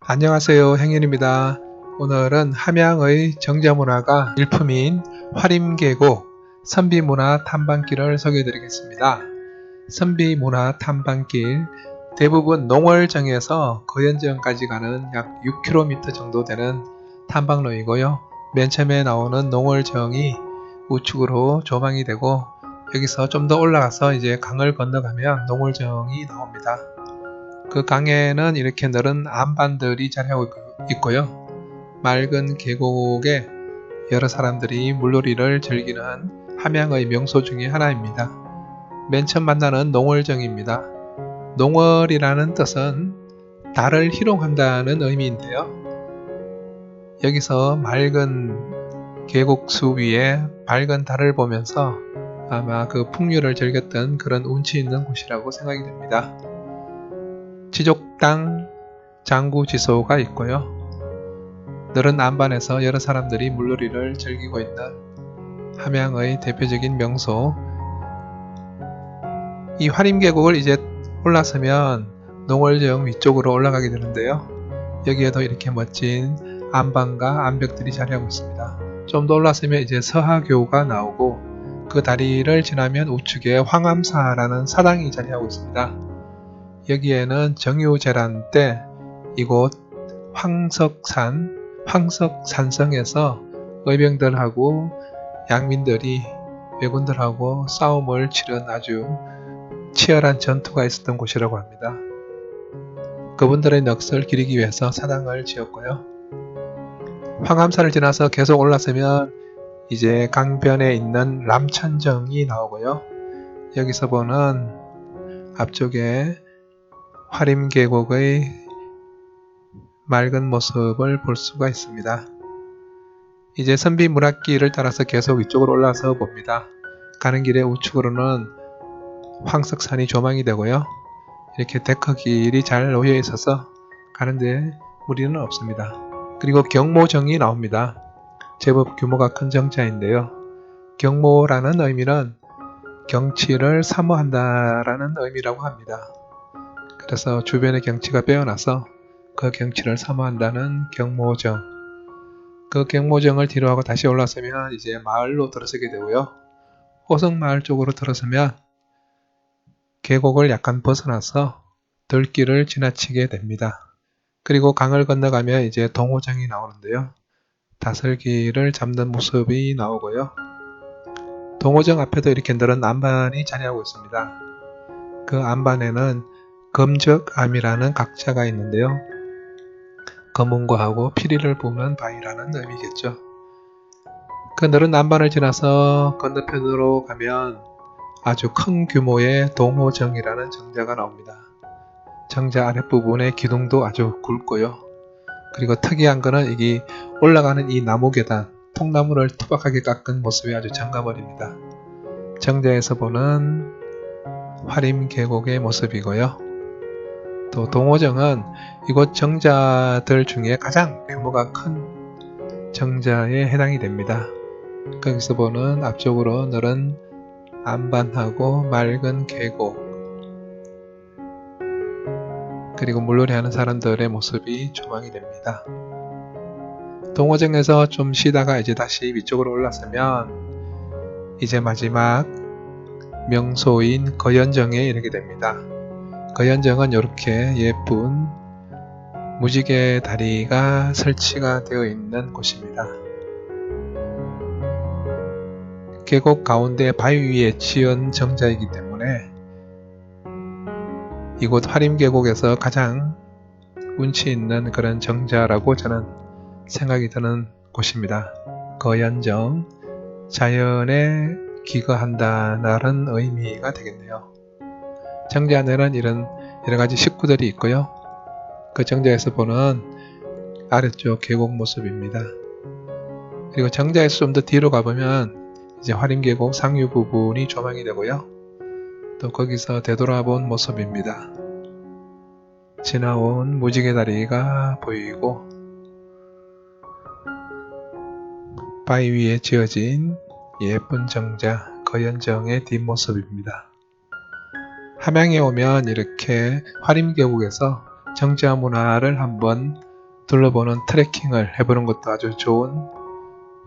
안녕하세요 행인입니다. 오늘은 함양의 정자문화가 일품인 화림계곡 선비문화 탐방길을 소개해 드리겠습니다. 선비문화 탐방길 대부분 농월정에서 거연정까지 가는 약 6km 정도 되는 탐방로이고요. 맨 처음에 나오는 농월정이 우측으로 조망이 되고 여기서 좀 더 올라가서 이제 강을 건너가면 농월정이 나옵니다. 그 강에는 이렇게 늘은 암반들이 자리하고 있- 있고요. 맑은 계곡에 여러 사람들이 물놀이를 즐기는 함양의 명소 중에 하나입니다. 맨 처음 만나는 농월정입니다. 농월이라는 뜻은 달을 희롱한다는 의미인데요. 여기서 맑은 계곡수 위에 밝은 달을 보면서 아마 그 풍류를 즐겼던 그런 운치 있는 곳이라고 생각이 됩니다. 지족당 장구지소가 있고요. 늘은 안반에서 여러 사람들이 물놀이를 즐기고 있는 함양의 대표적인 명소. 이 화림계곡을 이제 올라서면 농월정 위쪽으로 올라가게 되는데요. 여기에도 이렇게 멋진 안반과 암벽들이 자리하고 있습니다. 좀 더 올라서면 이제 서하교가 나오고 그 다리를 지나면 우측에 황암사라는 사당이 자리하고 있습니다. 여기에는 정유재란 때 이곳 황석산, 황석산성에서 의병들하고 양민들이 왜군들하고 싸움을 치른 아주 치열한 전투가 있었던 곳이라고 합니다. 그분들의 넋을 기리기 위해서 사당을 지었고요. 황암사를 지나서 계속 올라서면 이제 강변에 있는 람천정이 나오고요. 여기서 보는 앞쪽에 화림 계곡의 맑은 모습을 볼 수가 있습니다. 이제 선비 문학길을 따라서 계속 위쪽으로 올라서 봅니다. 가는 길에 우측으로는 황석산이 조망이 되고요. 이렇게 데크길이 잘 놓여 있어서 가는데 무리는 없습니다. 그리고 경모정이 나옵니다. 제법 규모가 큰 정자인데요. 경모라는 의미는 경치를 사모한다라는 의미라고 합니다. 그래서 주변의 경치가 빼어나서 그 경치를 사모한다는 경모정. 그 경모정을 뒤로하고 다시 올라서면 이제 마을로 들어서게 되고요. 호성마을 쪽으로 들어서면 계곡을 약간 벗어나서 들길을 지나치게 됩니다. 그리고 강을 건너가면 이제 동호정이 나오는데요. 다슬기를 잡는 모습이 나오고요. 동호정 앞에도 이렇게 늘은 안반이 자리하고 있습니다. 그 안반에는 검적암이라는 각자가 있는데요. 검은고하고 피리를 보는 바위라는 의미겠죠. 그 늘은 안반을 지나서 건너편으로 가면 아주 큰 규모의 동호정이라는 정자가 나옵니다. 정자 아랫부분의 기둥도 아주 굵고요. 그리고 특이한 거는 이게 올라가는 이 나무 계단, 통나무를 투박하게 깎은 모습이 아주 정감어립니다. 정자에서 보는 화림 계곡의 모습이고요. 또 동호정은 이곳 정자들 중에 가장 규모가 큰 정자에 해당이 됩니다. 거기서 보는 앞쪽으로 늘은 안반하고 맑은 계곡 그리고 물놀이 하는 사람들의 모습이 조망이 됩니다. 동호정에서 좀 쉬다가 이제 다시 위쪽으로 올라서면 이제 마지막 명소인 거연정에 이르게 됩니다. 거연정은 이렇게 예쁜 무지개 다리가 설치가 되어 있는 곳입니다. 계곡 가운데 바위 위에 지은 정자이기 때문에 이곳 화림계곡에서 가장 운치 있는 그런 정자라고 저는 생각이 드는 곳입니다. 거연정, 자연에 기거한다는 의미가 되겠네요. 정자 안에는 이런 여러 가지 식구들이 있고요. 그 정자에서 보는 아래쪽 계곡 모습입니다. 그리고 정자에서 좀 더 뒤로 가보면 이제 화림계곡 상류 부분이 조망이 되고요. 또 거기서 되돌아본 모습입니다. 지나온 무지개 다리가 보이고 바위 위에 지어진 예쁜 정자 거연정의 뒷모습입니다. 함양에 오면 이렇게 화림계곡에서 정자 문화를 한번 둘러보는 트레킹을 해보는 것도 아주 좋은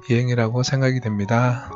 여행이라고 생각이 됩니다.